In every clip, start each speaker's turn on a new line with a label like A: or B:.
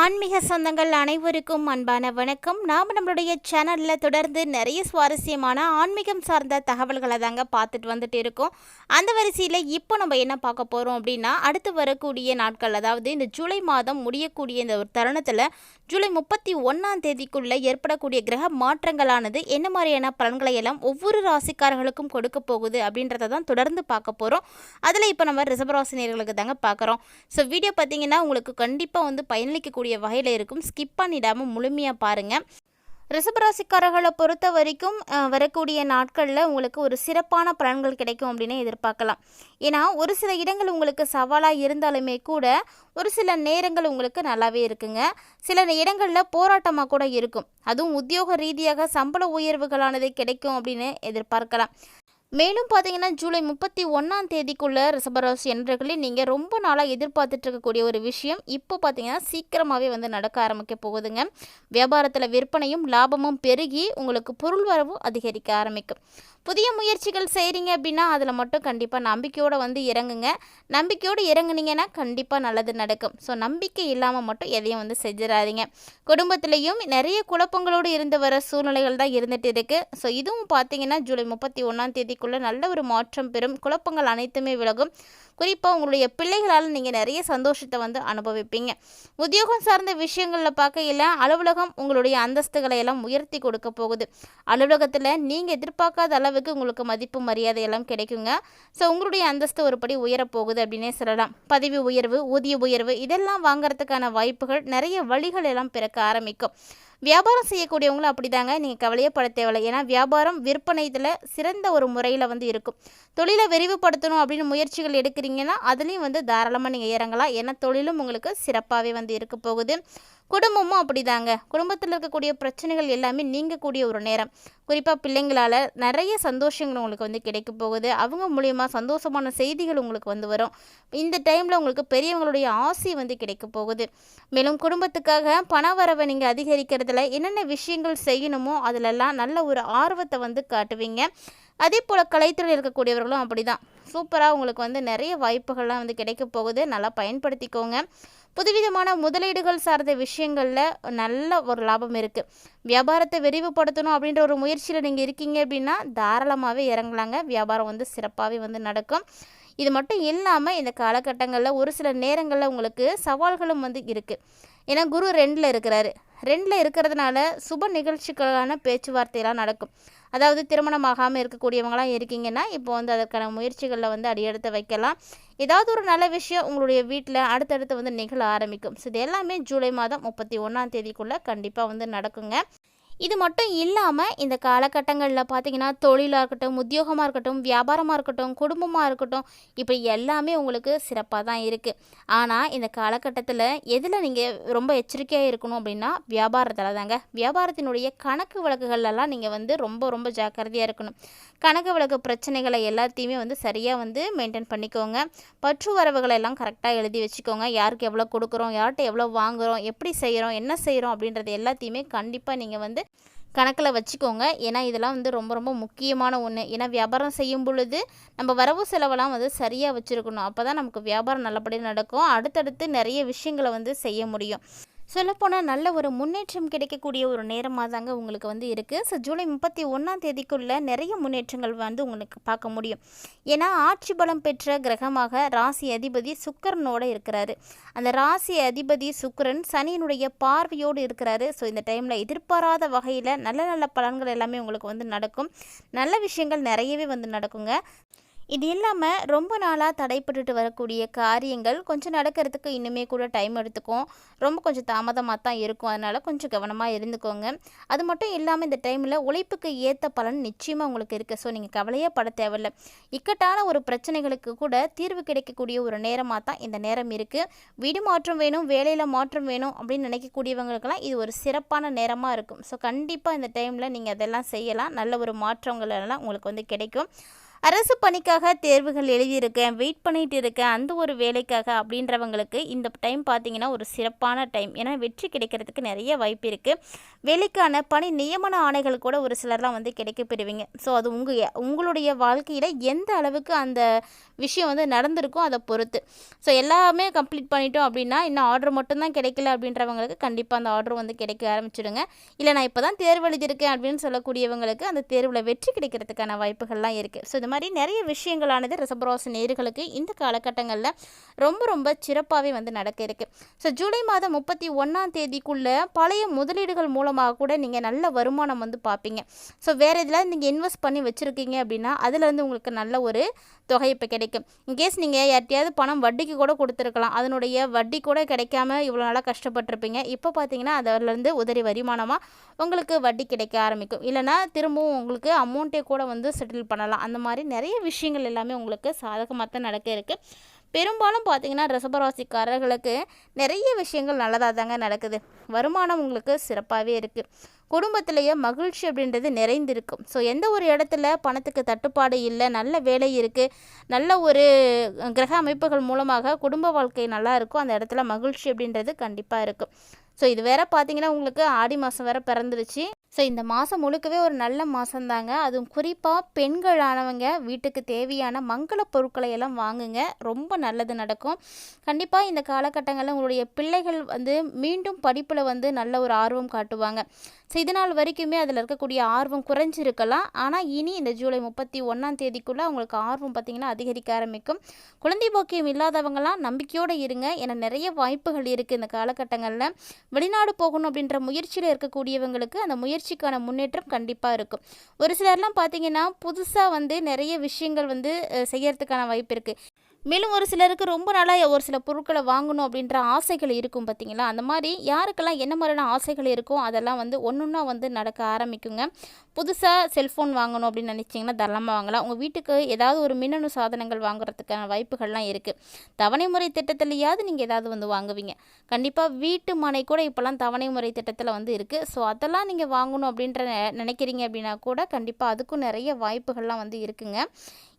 A: ஆன்மீக சொந்தங்கள் அனைவருக்கும் அன்பான வணக்கம். நாம் நம்மளுடைய சேனலில் தொடர்ந்து நிறைய சுவாரஸ்யமான ஆன்மீகம் சார்ந்த தகவல்களை தாங்க பார்த்துட்டு வந்துட்டு இருக்கோம். அந்த வரிசையில் இப்போ நம்ம என்ன பார்க்க போகிறோம் அப்படின்னா அடுத்து வரக்கூடிய நாட்கள் அதாவது இந்த ஜூலை மாதம் முடியக்கூடிய இந்த ஒரு தருணத்தில் ஜூலை முப்பத்தி ஒன்றாம் தேதிக்குள்ளே ஏற்படக்கூடிய கிரக மாற்றங்களானது என்ன மாதிரியான பலன்களை எல்லாம் ஒவ்வொரு ராசிக்காரர்களுக்கும் கொடுக்க போகுது அப்படின்றத தான் தொடர்ந்து பார்க்க போகிறோம் அதில் இப்போ நம்ம ரிசபராசினியர்களுக்கு தாங்க பார்க்குறோம். ஸோ வீடியோ பார்த்தீங்கன்னா உங்களுக்கு கண்டிப்பாக வந்து பயனளிக்கக்கூடிய வகையில் இருக்கும். ஸ்கிப் பண்ணிடாமல் முழுமையாக பாருங்கள் ரிசபராசிக்காரர்களை பொறுத்த வரைக்கும் வரக்கூடிய நாட்களில் உங்களுக்கு ஒரு சிறப்பான பலன்கள் கிடைக்கும் அப்படின்னு எதிர்பார்க்கலாம். ஏன்னா ஒரு சில இடங்கள் உங்களுக்கு சவாலாக இருந்தாலுமே கூட ஒரு சில நேரங்கள் உங்களுக்கு நல்லாவே இருக்குங்க. சில இடங்களில் போராட்டமாக கூட இருக்கும். அதுவும் உத்தியோக ரீதியாக சம்பள உயர்வுகளானது கிடைக்கும் அப்படின்னு எதிர்பார்க்கலாம். மேலும் பார்த்தீங்கன்னா ஜூலை முப்பத்தி ஒன்றாம் தேதிக்குள்ள ரிசபராசி என்பர்களே நீங்கள் ரொம்ப நாளாக எதிர்பார்த்துட்டு இருக்கக்கூடிய ஒரு விஷயம். இப்போ பார்த்தீங்கன்னா சீக்கிரமாகவே வந்து நடக்க ஆரம்பிக்க போகுதுங்க. வியாபாரத்தில் விற்பனையும் லாபமும் பெருகி உங்களுக்கு பொருள் வரவும் அதிகரிக்க ஆரம்பிக்கும். புதிய முயற்சிகள் செய்கிறீங்க அப்படின்னா அதில் மட்டும் கண்டிப்பாக நம்பிக்கையோடு வந்து இறங்குங்க. நம்பிக்கையோடு இறங்குனீங்கன்னா கண்டிப்பாக நல்லது நடக்கும். ஸோ நம்பிக்கை இல்லாமல் மட்டும் எதையும் வந்து செஞ்சிடாதீங்க. குடும்பத்திலையும் நிறைய குழப்பங்களோடு இருந்து வர சூழ்நிலைகள் தான் இருந்துகிட்டு இருக்குது ஸோ இதுவும் பார்த்தீங்கன்னா ஜூலை முப்பத்தி ஒன்றாம் தேதிக்குள்ளே நல்ல ஒரு மாற்றம் பெறும். குழப்பங்கள் அனைத்துமே விலகும். குறிப்பாக உங்களுடைய பிள்ளைகளால் நீங்கள் நிறைய சந்தோஷத்தை வந்து அனுபவிப்பீங்க. உத்தியோகம் சார்ந்த விஷயங்களில் பார்க்கையில் அலுவலகம் உங்களுடைய அந்தஸ்துகளை எல்லாம் உயர்த்தி கொடுக்க போகுது. அலுவலகத்தில் நீங்கள் எதிர்பார்க்காத அளவு அளவுக்கு உங்களுக்கு மதிப்பு மரியாதை எல்லாம் கிடைக்குங்க. ஸோ உங்களுடைய அந்தஸ்து ஒருபடி உயரப்போகுது அப்படின்னே சொல்லலாம். பதவி உயர்வு ஊதிய உயர்வு இதெல்லாம் வாங்குறதுக்கான வாய்ப்புகள் நிறைய வழிகள் எல்லாம் பிறக்க ஆரம்பிக்கும். வியாபாரம் செய்யக்கூடியவங்களும் அப்படி தாங்க நீங்கள் கவலையே பட தேவையில்லை. ஏன்னா வியாபாரம் விற்பனை இதில் சிறந்த ஒரு முறையில் வந்து இருக்கும். தொழிலை விரிவுபடுத்தணும் அப்படின்னு முயற்சிகள் எடுக்கிறீங்கன்னா அதுலேயும் வந்து தாராளமாக நீங்கள் இறங்கலாம். ஏன்னா தொழிலும் உங்களுக்கு சிறப்பாகவே வந்து இருக்க போகுது. குடும்பமும் அப்படிதாங்க. குடும்பத்தில் இருக்கக்கூடிய பிரச்சனைகள் எல்லாமே நீங்கக்கூடிய ஒரு நேரம். குறிப்பாக பிள்ளைங்களால் நிறைய சந்தோஷங்கள் உங்களுக்கு வந்து கிடைக்க போகுது. அவங்க மூலியமாக சந்தோஷமான செய்திகள் உங்களுக்கு வந்து வரும். இந்த டைமில் உங்களுக்கு பெரியவங்களுடைய ஆசை வந்து கிடைக்க போகுது. மேலும் குடும்பத்துக்காக பண வரவை நீங்கள் அதிகரிக்கிறதுல என்னென்ன விஷயங்கள் செய்யணுமோ அதிலெல்லாம் நல்ல ஒரு ஆர்வத்தை வந்து காட்டுவீங்க. அதே போல் கலைத்துறையில் இருக்கக்கூடியவர்களும் அப்படி தான் சூப்பராக உங்களுக்கு வந்து நிறைய வாய்ப்புகள்லாம் வந்து கிடைக்க போகுது. நல்லா பயன்படுத்திக்கோங்க. புதுவிதமான முதலீடுகள் சார்ந்த விஷயங்களில் நல்ல ஒரு லாபம் இருக்குது வியாபாரத்தை விரிவுபடுத்தணும் அப்படின்ற ஒரு முயற்சியில் நீங்கள் இருக்கீங்க அப்படின்னா தாராளமாகவே இறங்கலாங்க. வியாபாரம் வந்து சிறப்பாகவே வந்து நடக்கும். இது மட்டும் இல்லாமல் இந்த காலகட்டங்களில் ஒரு சில நேரங்களில் உங்களுக்கு சவால்களும் வந்து இருக்குது ஏன்னா குரு ரெண்டில் இருக்கிறாரு. ரெண்டில் இருக்கிறதுனால சுப நிகழ்ச்சிகளான பேச்சுவார்த்தையெல்லாம் நடக்கும். அதாவது திருமணம் ஆகாமல் இருக்கக்கூடியவங்களாம் இருக்கீங்கன்னா இப்போ வந்து அதற்கான முயற்சிகளில் வந்து அடியெடுத்து வைக்கலாம். ஏதாவது ஒரு நல்ல விஷயம் உங்களுடைய வீட்டில் அடுத்தடுத்து வந்து நிகழ ஆரம்பிக்கும். ஸோ இது எல்லாமே ஜூலை மாதம் முப்பத்தி ஒன்றாம் தேதிக்குள்ளே கண்டிப்பாக வந்து நடக்குங்க. இது மட்டும் இல்லாமல் இந்த காலகட்டங்களில் பார்த்தீங்கன்னா தொழிலாக இருக்கட்டும் உத்தியோகமாக இருக்கட்டும் வியாபாரமாக இருக்கட்டும் குடும்பமாக இருக்கட்டும் இப்படி எல்லாமே உங்களுக்கு சிறப்பாக தான் இருக்குது ஆனால் இந்த காலகட்டத்தில் எதில் நீங்கள் ரொம்ப எச்சரிக்கையாக இருக்கணும் அப்படின்னா வியாபாரத்தில் தாங்க. வியாபாரத்தினுடைய கணக்கு வழக்குகளெல்லாம் நீங்கள் வந்து ரொம்ப ரொம்ப ஜாக்கிரதையாக இருக்கணும். கணக்கு வழக்கு பிரச்சனைகளை எல்லாத்தையுமே வந்து சரியாக வந்து மெயின்டைன் பண்ணிக்கோங்க. பற்று வரவுகளை எல்லாம் கரெக்டாக எழுதி வச்சுக்கோங்க. யாருக்கு எவ்வளோ கொடுக்குறோம் யார்கிட்ட எவ்வளோ வாங்குகிறோம் எப்படி செய்கிறோம் என்ன செய்கிறோம் அப்படின்றது எல்லாத்தையுமே கண்டிப்பாக நீங்கள் வந்து கணக்கில் வச்சுக்கோங்க. ஏன்னா இதெல்லாம் வந்து ரொம்ப ரொம்ப முக்கியமான ஒன்று ஏன்னா வியாபாரம் செய்யும் பொழுது நம்ம வரவு செலவெல்லாம் வந்து சரியாக வச்சுருக்கணும். அப்போ தான் நமக்கு வியாபாரம் நல்லபடியாக நடக்கும். அடுத்தடுத்து நிறைய விஷயங்களை வந்து செய்ய முடியும். சொல்லப்போனால் நல்ல ஒரு முன்னேற்றம் கிடைக்கக்கூடிய ஒரு நேரமாக தாங்க உங்களுக்கு வந்து இருக்குது ஸோ ஜூலை முப்பத்தி ஒன்றாம் தேதிக்குள்ளே நிறைய முன்னேற்றங்கள் வந்து உங்களுக்கு பார்க்க முடியும். ஏன்னா ஆட்சி பலம் பெற்ற கிரகமாக ராசி அதிபதி சுக்கிரனோட இருக்கிறாரு. அந்த ராசி அதிபதி சுக்கரன் சனியினுடைய பார்வையோடு இருக்கிறாரு. ஸோ இந்த டைமில் எதிர்பாராத வகையில் நல்ல நல்ல பலன்கள் எல்லாமே உங்களுக்கு வந்து நடக்கும். நல்ல விஷயங்கள் நிறையவே வந்து நடக்குங்க. இது இல்லாமல் ரொம்ப நாளாக தடைப்பட்டுட்டு வரக்கூடிய காரியங்கள் கொஞ்சம் நடக்கிறதுக்கு இன்னுமே கூட டைம் எடுத்துக்கும். ரொம்ப கொஞ்சம் தாமதமாக தான் இருக்கும். அதனால் கொஞ்சம் கவனமாக இருந்துக்கோங்க. அது மட்டும் இல்லாமல் இந்த டைமில் உழைப்புக்கு ஏற்ற பலன் நிச்சயமாக உங்களுக்கு இருக்குது ஸோ நீங்கள் கவலையே பட தேவையில்ல. இக்கட்டான ஒரு பிரச்சனைகளுக்கு கூட தீர்வு கிடைக்கக்கூடிய ஒரு நேரமாக தான் இந்த நேரம் இருக்குது வீடு மாற்றம் வேணும் வேலையில் மாற்றம் வேணும் அப்படின்னு நினைக்கக்கூடியவங்களுக்கெல்லாம் இது ஒரு சிறப்பான நேரமாக இருக்கும். ஸோ கண்டிப்பாக இந்த டைமில் நீங்கள் அதெல்லாம் செய்யலாம். நல்ல ஒரு மாற்றங்கள் எல்லாம் உங்களுக்கு வந்து கிடைக்கும். அரசு பணிக்காக தேர்வுகள் எழுதியிருக்கேன் வெயிட் பண்ணிட்டு இருக்கேன் அந்த ஒரு வேலைக்காக அப்படின்றவங்களுக்கு இந்த டைம் பார்த்தீங்கன்னா ஒரு சிறப்பான டைம். ஏன்னா வெற்றி கிடைக்கிறதுக்கு நிறைய வாய்ப்பு இருக்குது வேலைக்கான பணி நியமன ஆணைகள் கூட ஒரு சிலர்லாம் வந்து கிடைக்க பெறுவீங்க. ஸோ அது உங்கள் உங்களுடைய வாழ்க்கையில் எந்த அளவுக்கு அந்த விஷயம் வந்து நடந்திருக்கோ அதை பொறுத்து. ஸோ எல்லாமே கம்ப்ளீட் பண்ணிட்டோம் அப்படின்னா இன்னும் ஆர்டர் மட்டும்தான் கிடைக்கல அப்படின்றவங்களுக்கு கண்டிப்பாக அந்த ஆர்டர் வந்து கிடைக்க ஆரம்பிச்சிடுங்க. இல்லை நான் இப்போ தான் தேர்வு எழுதியிருக்கேன் அப்படின்னு சொல்லக்கூடியவங்களுக்கு அந்த தேர்வில் வெற்றி கிடைக்கிறதுக்கான வாய்ப்புகள்லாம் இருக்குது ஸோ இது மாதிரி நிறைய விஷயங்களானது ரிசபராசி நேர்களுக்கு இந்த காலகட்டங்களில் ரொம்ப ரொம்ப சிறப்பாகவே வந்து நடக்க இருக்குது ஸோ ஜூலை மாதம் முப்பத்தி ஒன்றாம் தேதிக்குள்ளே பழைய முதலீடுகள் மூலமாக கூட நீங்கள் நல்ல வருமானம் வந்து பார்ப்பீங்க ஸோ வேறு இதில் நீங்கள் இன்வெஸ்ட் பண்ணி வச்சுருக்கீங்க அப்படின்னா அதுலேருந்து உங்களுக்கு நல்ல ஒரு தொகை இப்போ கிடைக்கும். இன்கேஸ் நீங்கள் யார்ட்டையாவது பணம் வட்டிக்கு கூட கொடுத்துருக்கலாம். அதனுடைய வட்டி கூட கிடைக்காம இவ்வளோ நாளாக கஷ்டப்பட்டிருப்பீங்க. இப்போ பார்த்தீங்கன்னா அதிலேருந்து உதறி வருமானமாக உங்களுக்கு வட்டி கிடைக்க ஆரம்பிக்கும். இல்லைனா திரும்பவும் உங்களுக்கு அமௌண்ட்டே கூட வந்து செட்டில் பண்ணலாம். அந்த மாதிரி நிறைய விஷயங்கள் எல்லாமே உங்களுக்கு சாதகமாக தான் நடக்க இருக்குது பெரும்பாலும் பார்த்தீங்கன்னா ரிசபராசிக்காரர்களுக்கு நிறைய விஷயங்கள் நல்லதாக தாங்க நடக்குது. வருமானம் உங்களுக்கு சிறப்பாகவே இருக்குது குடும்பத்திலேயே மகிழ்ச்சி அப்படின்றது நிறைந்திருக்கும். ஸோ எந்த ஒரு இடத்துல பணத்துக்கு தட்டுப்பாடு இல்லை நல்ல வேலை இருக்குது நல்ல ஒரு கிரக அமைப்புகள் மூலமாக குடும்ப வாழ்க்கை நல்லா இருக்கும் அந்த இடத்துல மகிழ்ச்சி அப்படின்றது கண்டிப்பாக இருக்கும். ஸோ இது வேற பார்த்தீங்கன்னா உங்களுக்கு ஆடி மாதம் வேற பிறந்துருச்சு. ஸோ இந்த மாதம் முழுக்கவே ஒரு நல்ல மாதம்தாங்க அதுவும் குறிப்பாக பெண்களானவங்க வீட்டுக்கு தேவையான மங்கள பொருட்களை எல்லாம் வாங்குங்க. ரொம்ப நல்லது நடக்கும். கண்டிப்பாக இந்த காலகட்டங்களில் உங்களுடைய பிள்ளைகள் வந்து மீண்டும் படிப்பில் வந்து நல்ல ஒரு ஆர்வம் காட்டுவாங்க. ஸோ இதனால் நாள் வரைக்குமே அதில் இருக்கக்கூடிய ஆர்வம் குறைஞ்சிருக்கலாம். ஆனால் இனி இந்த ஜூலை முப்பத்தி ஒன்றாம் தேதிக்குள்ளே அவங்களுக்கு ஆர்வம் பார்த்திங்கன்னா அதிகரிக்க ஆரம்பிக்கும். குழந்தை பாக்கியம் இல்லாதவங்களாம் நம்பிக்கையோடு இருங்க. ஏன்னா நிறைய வாய்ப்புகள் இருக்குது இந்த காலகட்டங்களில். வெளிநாடு போகணும் அப்படின்ற முயற்சியில் இருக்கக்கூடியவங்களுக்கு அந்த முயற்சிக்கான முன்னேற்றம் கண்டிப்பாக இருக்கும். ஒரு சிலர்லாம் பார்த்திங்கன்னா புதுசாக வந்து நிறைய விஷயங்கள் வந்து செய்யறதுக்கான வாய்ப்பு இருக்குது மேலும் ஒரு சிலருக்கு ரொம்ப நாளாக ஒரு சில பொருட்களை வாங்கணும் அப்படின்ற ஆசைகள் இருக்கும் பார்த்தீங்களா? அந்த மாதிரி யாருக்கெல்லாம் என்ன மாதிரியான ஆசைகள் இருக்கோ அதெல்லாம் வந்து ஒன்று ஒன்றா வந்து நடக்க ஆரம்பிக்குங்க. புதுசாக செல்ஃபோன் வாங்கணும் அப்படின்னு நினச்சிங்கன்னா தரலாமல் வாங்கலாம். உங்கள் வீட்டுக்கு ஏதாவது ஒரு மின்னணு சாதனங்கள் வாங்குறதுக்கான வாய்ப்புகள்லாம் இருக்குது தவணை முறை திட்டத்துலையாவது நீங்கள் ஏதாவது வந்து வாங்குவீங்க. கண்டிப்பாக வீட்டு மனை கூட இப்போல்லாம் தவணை முறை திட்டத்தில் வந்து இருக்குது ஸோ அதெல்லாம் நீங்கள் வாங்கணும் அப்படின்ற நினைக்கிறீங்க அப்படின்னா கூட கண்டிப்பாக அதுக்கும் நிறைய வாய்ப்புகள்லாம் வந்து இருக்குங்க.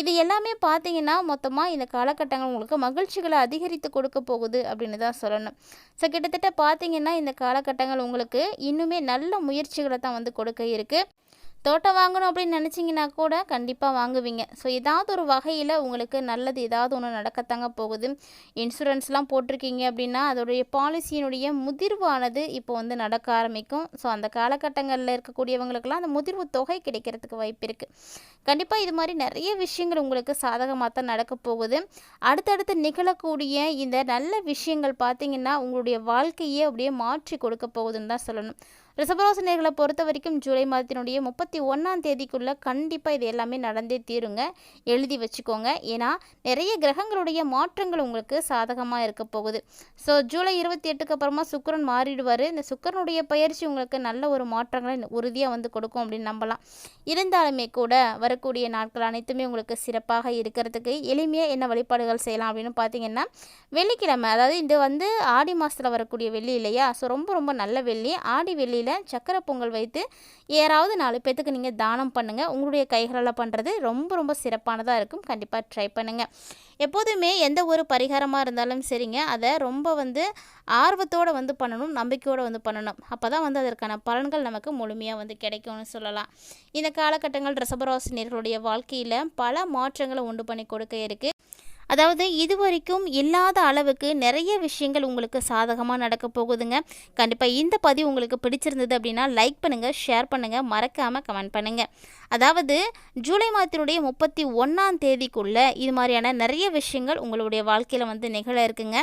A: இது எல்லாமே பார்த்தீங்கன்னா மொத்தமாக இந்த காலகட்டங்கள் உங்களுக்கு மகிழ்ச்சிகளை அதிகரித்து கொடுக்க போகுது அப்படின்னு தான் சொல்லணும். ஸோ கிட்டத்தட்ட பார்த்தீங்கன்னா இந்த காலகட்டங்கள் உங்களுக்கு இன்னுமே நல்ல முயற்சிகளை தான் வந்து கொடுக்க இருக்குது தோட்டம் வாங்கணும் அப்படின்னு நினச்சிங்கன்னா கூட கண்டிப்பாக வாங்குவீங்க. ஸோ ஏதாவது ஒரு வகையில் உங்களுக்கு நல்லது ஏதாவது ஒன்று நடக்கத்தாங்க போகுது. இன்சூரன்ஸ்லாம் போட்டிருக்கீங்க அப்படின்னா அதோடைய பாலிசியினுடைய முதிர்வானது இப்போ வந்து நடக்க ஆரம்பிக்கும். ஸோ அந்த காலகட்டங்களில் இருக்கக்கூடியவங்களுக்கெல்லாம் அந்த முதிர்வு தொகை கிடைக்கிறதுக்கு வாய்ப்பு இருக்குது கண்டிப்பாக இது மாதிரி நிறைய விஷயங்கள் உங்களுக்கு சாதகமாக தான் நடக்க போகுது. அடுத்தடுத்து நிகழக்கூடிய இந்த நல்ல விஷயங்கள் பார்த்திங்கன்னா உங்களுடைய வாழ்க்கையே அப்படியே மாற்றி கொடுக்க போகுதுன்னு தான் சொல்லணும். ரிசபராசினியர்களை பொறுத்த வரைக்கும் ஜூலை மாதத்தினுடைய முப்பத்தி ஒன்றாம் தேதிக்குள்ளே கண்டிப்பாக இது எல்லாமே நடந்தே தீருங்க. எழுதி வச்சுக்கோங்க. ஏன்னா நிறைய கிரகங்களுடைய மாற்றங்கள் உங்களுக்கு சாதகமாக இருக்க போகுது. ஸோ ஜூலை இருபத்தி எட்டுக்கு அப்புறமா சுக்கரன் மாறிடுவார். இந்த சுக்கரனுடைய பயிற்சி உங்களுக்கு நல்ல ஒரு மாற்றங்களை உறுதியாக வந்து கொடுக்கும் அப்படின்னு நம்பலாம். இருந்தாலுமே கூட வரக்கூடிய நாட்கள் அனைத்துமே உங்களுக்கு சிறப்பாக இருக்கிறதுக்கு எளிமையாக என்ன வழிபாடுகள் செய்யலாம் அப்படின்னு பார்த்தீங்கன்னா வெள்ளிக்கிழமை அதாவது இது வந்து ஆடி மாதத்தில் வரக்கூடிய வெள்ளி இல்லையா? ஸோ ரொம்ப ரொம்ப நல்ல வெள்ளி. ஆடி வெள்ளியில் கோயிலில் சக்கரை பொங்கல் வைத்து யாராவது நாலு பேர்த்துக்கு நீங்கள் தானம் பண்ணுங்கள் உங்களுடைய கைகளால் பண்ணுறது ரொம்ப ரொம்ப சிறப்பானதாக இருக்கும். கண்டிப்பாக ட்ரை பண்ணுங்கள் எப்போதுமே எந்த ஒரு பரிகாரமாக இருந்தாலும் சரிங்க. அதை ரொம்ப வந்து ஆர்வத்தோடு வந்து பண்ணணும் நம்பிக்கையோடு வந்து பண்ணணும். அப்போ தான் வந்து அதற்கான பலன்கள் நமக்கு முழுமையாக வந்து கிடைக்கும்னு சொல்லலாம். இந்த காலகட்டங்கள் ரசபராசினியர்களுடைய வாழ்க்கையில் பல மாற்றங்களை உண்டு பண்ணி கொடுக்க இருக்குது அதாவது இது வரைக்கும் இல்லாத அளவுக்கு நிறைய விஷயங்கள் உங்களுக்கு சாதகமாக நடக்க போகுதுங்க. கண்டிப்பாக இந்த பதிவு உங்களுக்கு பிடிச்சிருந்தது அப்படின்னா லைக் பண்ணுங்கள் ஷேர் பண்ணுங்கள் மறக்காமல் கமெண்ட் பண்ணுங்கள் அதாவது ஜூலை மாதத்தினுடைய முப்பத்தி ஒன்றாம் தேதிக்குள்ளே இது மாதிரியான நிறைய விஷயங்கள் உங்களுடைய வாழ்க்கையில் வந்து நிகழ இருக்குங்க.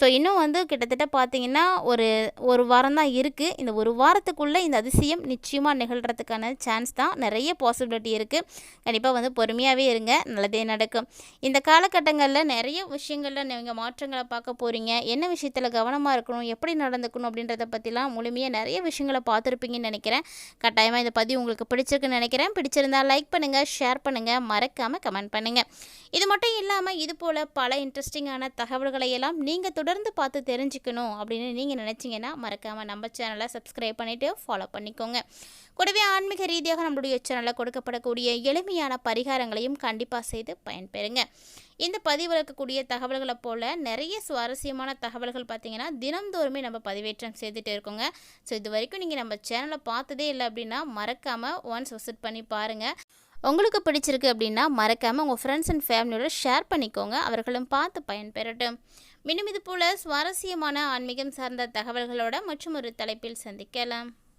A: ஸோ இன்னும் வந்து கிட்டத்தட்ட பார்த்தீங்கன்னா ஒரு ஒரு வாரம் தான் இருக்குது இந்த ஒரு வாரத்துக்குள்ளே இந்த அதிசயம் நிச்சயமாக நிகழ்கிறதுக்கான சான்ஸ் தான். நிறைய பாசிபிலிட்டி இருக்குது கண்டிப்பாக வந்து பொறுமையாகவே இருங்க. நல்லதே நடக்கும். இந்த காலகட்டங்கள் விஷயங்களில் நிறைய விஷயங்களில் நீங்கள் மாற்றங்களை பார்க்க போகிறீங்க என்ன விஷயத்தில் கவனமாக இருக்கணும்? எப்படி நடந்துக்கணும்? அப்படின்றத பற்றிலாம் முழுமையாக நிறைய விஷயங்களை பார்த்துருப்பீங்கன்னு நினைக்கிறேன். கட்டாயமாக இந்த பதிவு உங்களுக்கு பிடிச்சிருக்குன்னு நினைக்கிறேன். பிடிச்சிருந்தால் லைக் பண்ணுங்கள் ஷேர் பண்ணுங்கள் மறக்காமல் கமெண்ட் பண்ணுங்கள் இது மட்டும் இல்லாமல் இது போல் பல இன்ட்ரெஸ்டிங்கான தகவல்களை எல்லாம் நீங்கள் தொடர்ந்து பார்த்து தெரிஞ்சுக்கணும் அப்படின்னு நீங்கள் நினச்சிங்கன்னா மறக்காமல் நம்ம சேனலை சப்ஸ்கிரைப் பண்ணிவிட்டு ஃபாலோ பண்ணிக்கோங்க. கூடவே ஆன்மீக ரீதியாக நம்மளுடைய சேனலில் கொடுக்கப்படக்கூடிய எளிமையான பரிகாரங்களையும் கண்டிப்பாக செய்து பயன்பெறுங்க. இந்த பதிவில் இருக்கக்கூடிய தகவல்களை போல் நிறைய சுவாரஸ்யமான தகவல்கள் பார்த்தீங்கன்னா தினம்தோறுமே நம்ம பதிவேற்றம் செய்துட்டு இருக்கோங்க. ஸோ இது வரைக்கும் நீங்கள் நம்ம சேனலை பார்த்ததே இல்லை அப்படின்னா மறக்காமல் ஒன்ஸ் விசிட் பண்ணி பாருங்கள் உங்களுக்கு பிடிச்சிருக்கு அப்படின்னா மறக்காமல் உங்கள் ஃப்ரெண்ட்ஸ் அண்ட் ஃபேமிலியோட ஷேர் பண்ணிக்கோங்க. அவர்களும் பார்த்து பயன்பெறட்டும். மீண்டும் இது போல் சுவாரஸ்யமான ஆன்மீகம் சார்ந்த தகவல்களோட மற்றும் ஒரு தலைப்பில் சந்திக்கலாம்.